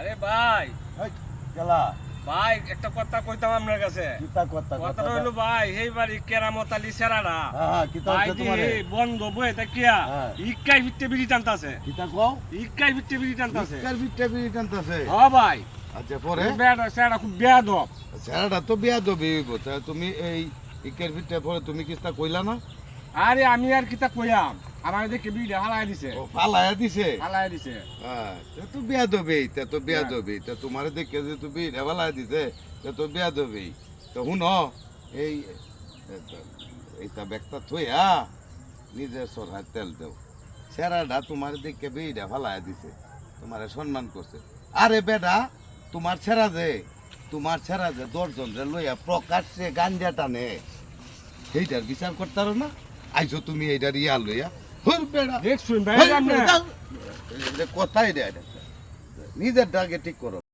আরে ভাই। গেলা। ভাই একটা কথা কইতাম আপনার কাছে। কিতা কথা কথাটা ভাই এই বাড়ি কেরামত আলী হ্যাঁ হ্যাঁ কিতা হচ্ছে তোমারে? বন্ধ বয়ে কিয়া? হ্যাঁ। ইক্কাই ভিত্তে বিড়ি টানতাছে। কিতা কও? ইক্কাই ভিত্তে বিড়ি টানতাছে। টানতাছে? ভাই। আচ্ছা পরে? বেড়া খুব বেয়াদব। ছেড়াটা তো বিয়া দবি হইব তুমি এই ইকের বিটটা পরে তুমি কিস্তা কইলা না? আরে আমি আর কিতা কইয়াম? আমার দিছে। ও দিছে। হালাই দিছে। হ্যাঁ তা তো বিয়া দবি তা তো বিয়া দবি তা তোমার দেখে যে তুমি দিছে তা তো বিয়া দবি তো শুন এই এইটা ব্যাগটা থইয়া নিজে সরহার তেল দেও। সেরাটা তোমার দেখে বিড়া ফালায়া দিছে। তোমারে সম্মান করছে আরে বেডা তোমার ছেড়া যে তোমার ছেড়া যে দশজন রে লইয়া প্রকাশ্যে গাঞ্জা টানে সেইটার বিচার করতারো না? আইছো তুমি এইটার ইয়া লইয়া বেড়া দেখছুন ভাই আপনি দেয় নিজের ডাকে ঠিক করো।